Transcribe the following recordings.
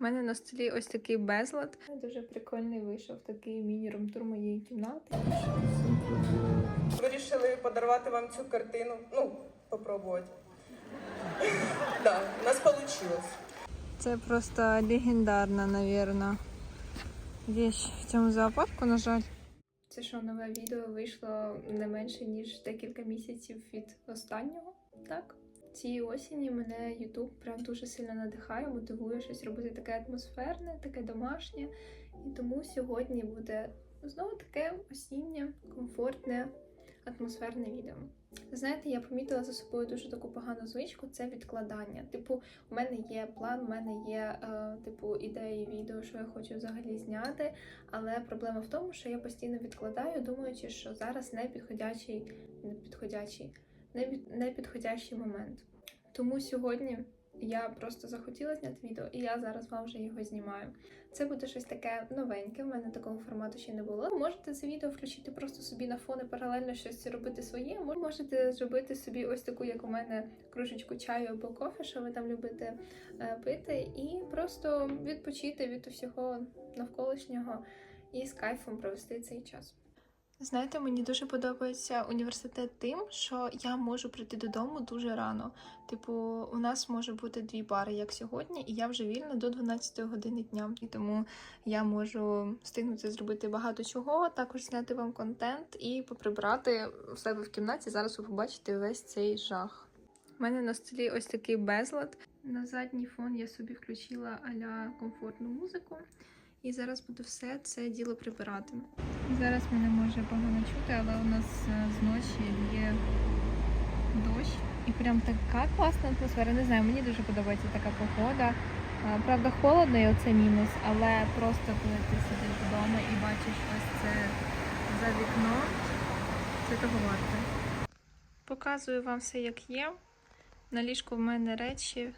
У мене на столі ось такий безлад. Дуже прикольний вийшов такий міні-румтур моєї кімнати. Вирішили подарувати вам цю картину. Ну, попробувати. Так, у нас вийшло. Це просто легендарна, навірно, вещь в цьому зоопарку, на жаль. Це що, нове відео вийшло не менше, ніж декілька місяців від останнього, так? Цієї осені мене YouTube прям дуже сильно надихає, мотивує щось робити таке атмосферне, таке домашнє. І тому сьогодні буде знову таке осіннє, комфортне, атмосферне відео. Знаєте, я помітила за собою дуже таку погану звичку це відкладання. Типу, у мене є план, у мене є е, типу ідеї відео, що я хочу взагалі зняти. Але проблема в тому, що я постійно відкладаю, думаючи, що зараз не підходячий, не підходячий, не, під- не підходящий момент. Тому сьогодні я просто захотіла зняти відео, і я зараз вам вже його знімаю. Це буде щось таке новеньке. В мене такого формату ще не було. Можете це відео включити просто собі на фон і паралельно щось робити своє. Мож- Можете зробити собі ось таку, як у мене, кружечку чаю або кофе, що ви там любите е, пити, і просто відпочити від усього навколишнього і з кайфом провести цей час. Знаєте, мені дуже подобається університет тим, що я можу прийти додому дуже рано. Типу, у нас може бути дві пари, як сьогодні, і я вже вільна до 12 години дня. І тому я можу встигнути зробити багато чого, також зняти вам контент і поприбрати у себе в кімнаті. Зараз ви побачите весь цей жах. У мене на столі ось такий безлад. На задній фон я собі включила аля комфортну музику. І зараз буду все це діло прибирати. Зараз мене може погано чути, але у нас е, зночі є дощ. І прям така класна атмосфера. Не знаю, мені дуже подобається така погода. Правда, холодно, і оце мінус, але просто коли ти сидиш вдома і бачиш ось це за вікном, це того варте. Показую вам все, як є. На ліжку в мене речі.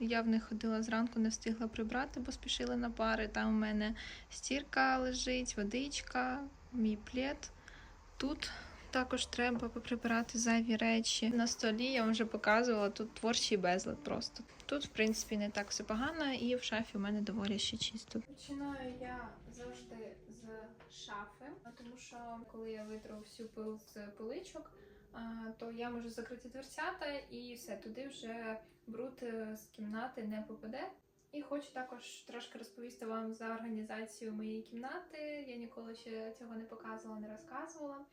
Я в них ходила зранку, не встигла прибрати, бо спішила на пари. Там у мене стірка лежить, водичка, мій плед. Тут також треба поприбирати зайві речі. На столі я вам вже показувала, тут творчий безлад просто. Тут, в принципі, не так все погано, і в шафі у мене доволі ще чисто. Починаю я завжди з шафи, тому що коли я витру всю пил з поличок, то я можу закрити дверцята і все, туди вже бруд е, з кімнати не попаде. І хочу також трошки розповісти вам за організацію моєї кімнати. Я ніколи ще цього не показувала, не розказувала.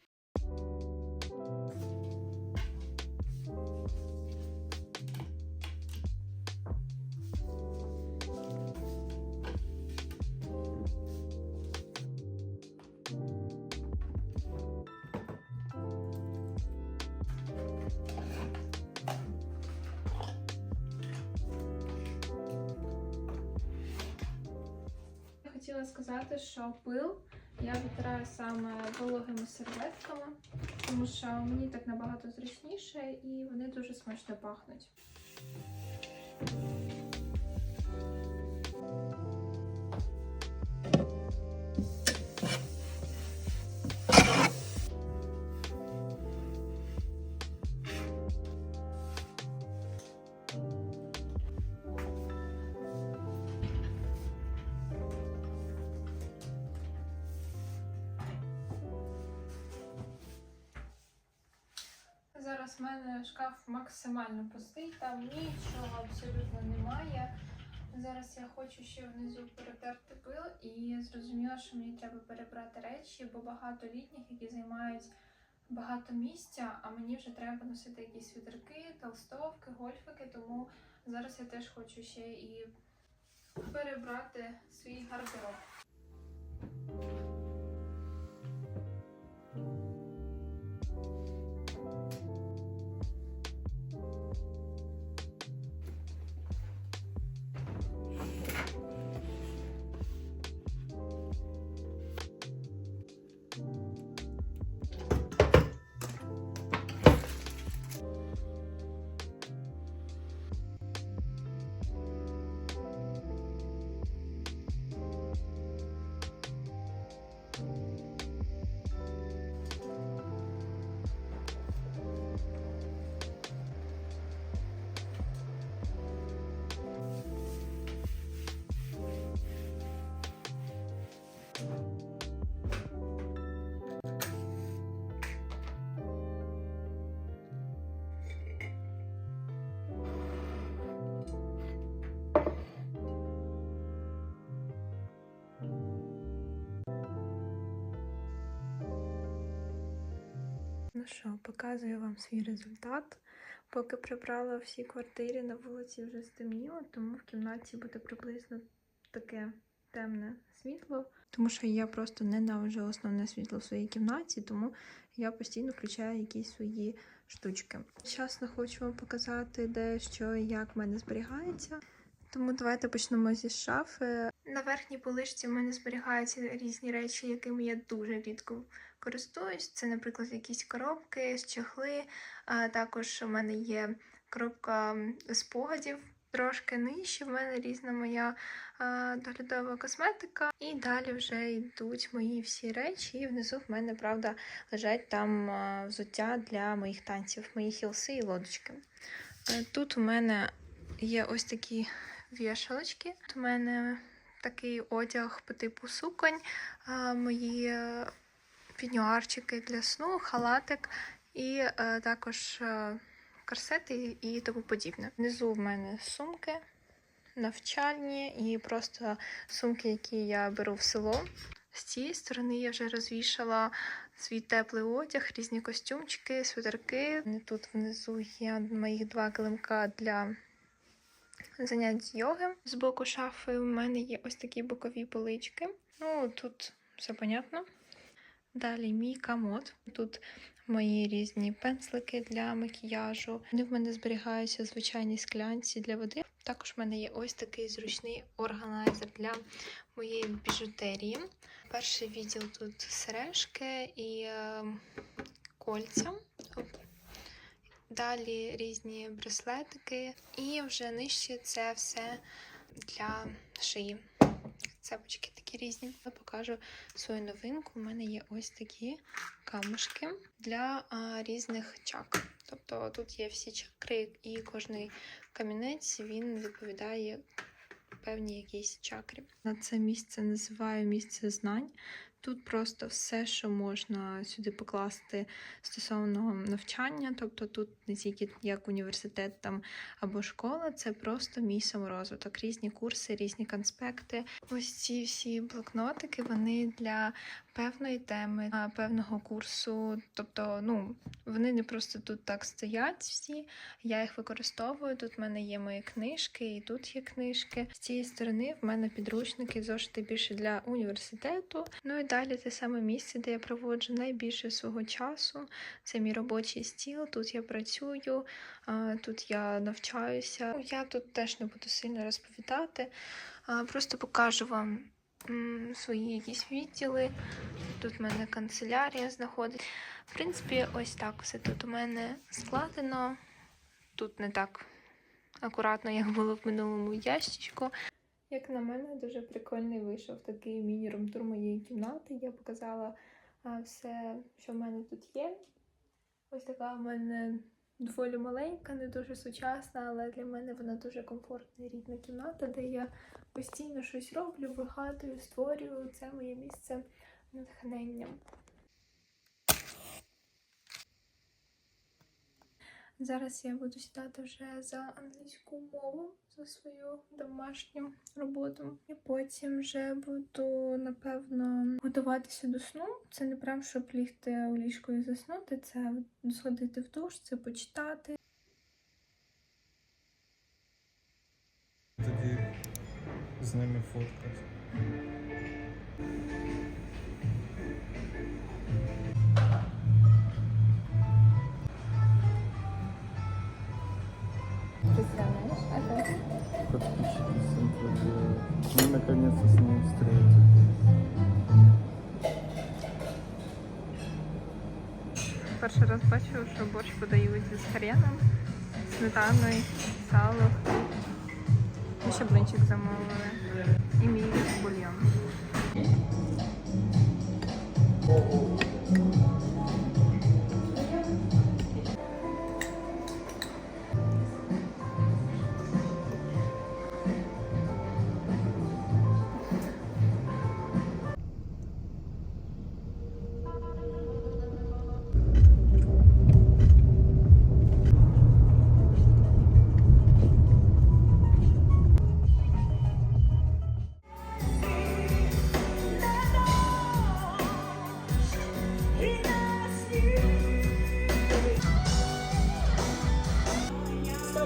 Сказати, що пил я витираю саме вологими серветками, тому що мені так набагато зручніше і вони дуже смачно пахнуть. Мене шкаф максимально пустий, там нічого абсолютно немає. Зараз я хочу ще внизу перетерти пил і зрозуміла, що мені треба перебрати речі, бо багато літніх, які займають багато місця, а мені вже треба носити якісь світерки, толстовки, гольфики, тому зараз я теж хочу ще і перебрати свій гардероб. Що, показую вам свій результат. Поки прибрала всі квартири, на вулиці вже стемніло, тому в кімнаті буде приблизно таке темне світло. Тому що я просто ненавиджу основне світло в своїй кімнаті, тому я постійно включаю якісь свої штучки. Чесно, хочу вам показати дещо, як в мене зберігається. Тому давайте почнемо зі шафи. На верхній поличці в мене зберігаються різні речі, якими я дуже рідко користуюсь. Це, наприклад, якісь коробки, чехли. А також у мене є коробка спогадів. Трошки нижче в мене різна моя а, доглядова косметика. І далі вже йдуть мої всі речі. І внизу в мене, правда, лежать там взуття для моїх танців, мої хілси і лодочки. Е, Тут у мене є ось такі вішалочки. Тут у мене такий одяг по типу суконь, мої е, пінюарчики для сну, халатик і е, також е, корсети і тому подібне. Внизу в мене сумки навчальні і просто сумки, які я беру в село. З цієї сторони я вже розвішала свій теплий одяг, різні костюмчики, свитерки. Тут внизу є моїх два килимка для занять йоги. З боку шафи у мене є ось такі бокові полички. Ну, тут все понятно. Далі мій комод. Тут мої різні пензлики для макіяжу. Вони в мене зберігаються в звичайній склянці для води. Також в мене є ось такий зручний органайзер для моєї біжутерії. Перший відділ тут сережки і е, кольця. Далі різні браслетики, і вже нижче це все для шиї. Цепочки такі різні. Я покажу свою новинку. У мене є ось такі камушки для а, різних чакр. Тобто тут є всі чакри, і кожний камінець він відповідає певній якійсь чакрі. На це місце називаю місце знань. Тут просто все, що можна сюди покласти стосовно навчання, тобто тут не тільки як університет там або школа, це просто мій саморозвиток, різні курси, різні конспекти. Ось ці всі блокнотики, вони для певної теми, певного курсу. Тобто, ну, вони не просто тут так стоять всі. Я їх використовую. Тут в мене є мої книжки, і тут є книжки. З цієї сторони в мене підручники, зошити більше для університету. Ну і далі те саме місце, де я проводжу найбільше свого часу. Це мій робочий стіл. Тут я працюю, тут я навчаюся. Ну, Я тут теж не буду сильно розповідати. Просто покажу вам свої якісь відділи. Тут в мене канцелярія знаходиться. В принципі, ось так все тут у мене складено. Тут не так акуратно, як було в минулому ящичку. Як на мене, дуже прикольний вийшов такий міні-румтур моєї кімнати. Я показала все, що в мене тут є. Ось така в мене доволі маленька, не дуже сучасна, але для мене вона дуже комфортна і рідна кімната, де я постійно щось роблю, вигадую, створюю. Це моє місце натхнення. Зараз я буду сідати вже за англійську мову, за свою домашню роботу. І потім вже буду, напевно, готуватися до сну. Це не прям, щоб лігти у ліжко і заснути, це сходити в душ, це почитати. Тоді з ними фоткати. Подписчики центра делают. Мы наконец-то с ним встретились. Перший раз бачу, що борщ подають з хреном, сметаною, сало. Ми ще блинчик замовили. І мій бульйон.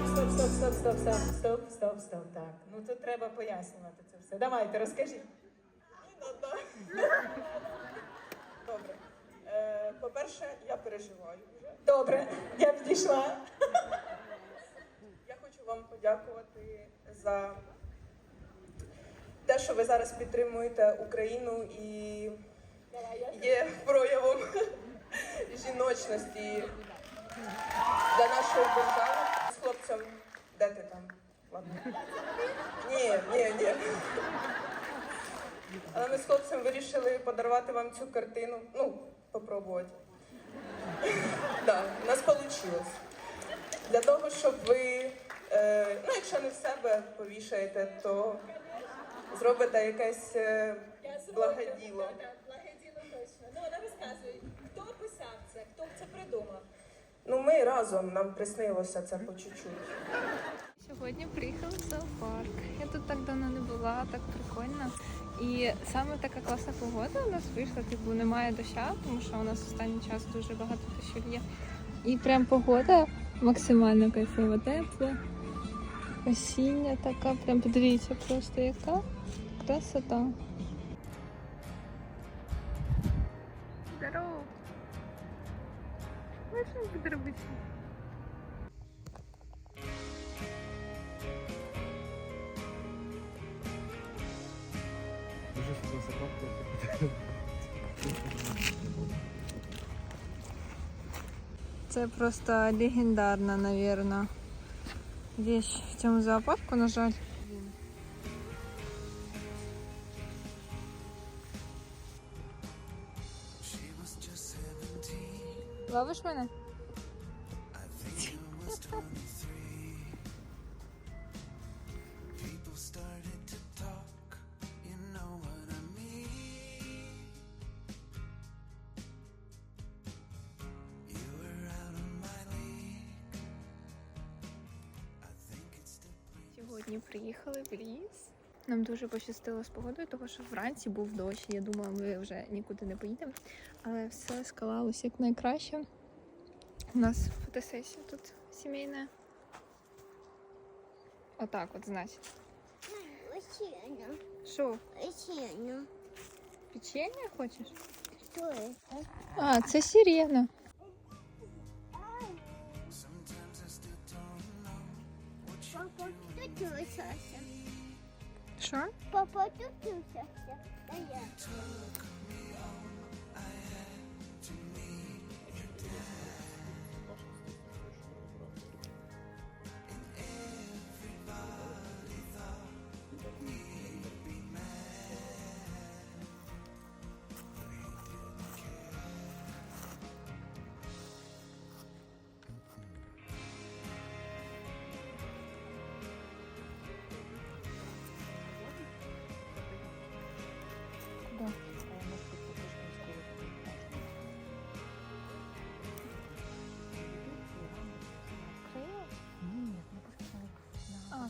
Стоп, стоп, стоп, стоп, стоп, стоп, стоп, стоп, стоп. Так, ну тут треба пояснювати це все. Давайте, розкажіть. Добре. Е, по-перше, я переживаю вже. Добре, я підійшла. Я хочу вам подякувати за те, що ви зараз підтримуєте Україну і є проявом жіночності для нашої держави. З хлопцем, де ти там? Ладно. Ні, ні, ні. Але ми з хлопцем вирішили подарувати вам цю картину. Ну, попробувати. Так, у нас вийшло. Для того, щоб ви, е, ну, якщо не в себе повішаєте, то зробите якесь е, благоділо. Так, благодійно точно. Ну, вона розказує, хто писав це, хто це придумав. Ми разом, нам приснилося це по чуть-чуть. Сьогодні приїхали в зоопарк. Я тут так давно не була, так прикольно. І саме така класна погода у нас вийшла, типу, немає доща, тому що у нас останній час дуже багато дощів є. І прям погода максимально кайфова, тепла. Осіння така, прям подивіться просто яка красота. Здорово! Ну, що буде робити? Уже сюда закапывать. Це просто легендарна, наверное, вещь в цьому зоопарку, на жаль. Ловиш мене? Сьогодні приїхали в ліс. Нам дуже пощастило з погодою, тому що вранці був дощ. Я думала, ми вже нікуди не поїдемо. Але все склалось як найкраще. У нас фотосесія тут сімейна. Отак от, значить. Осенью, Що, осенью. печення хочеш? Что это? А, це сирена. Папа. Що? Папа Papa, do you, sister? Yeah.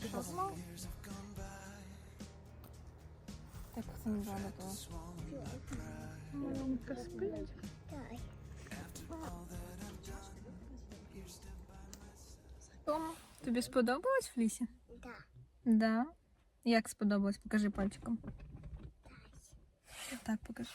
А, що знову? Так це не треба було. Маленька спить. Дай. Том, тобі сподобалось в лісі? Да. Да. Як сподобалось? Покажи пальчиком. Так, покажи.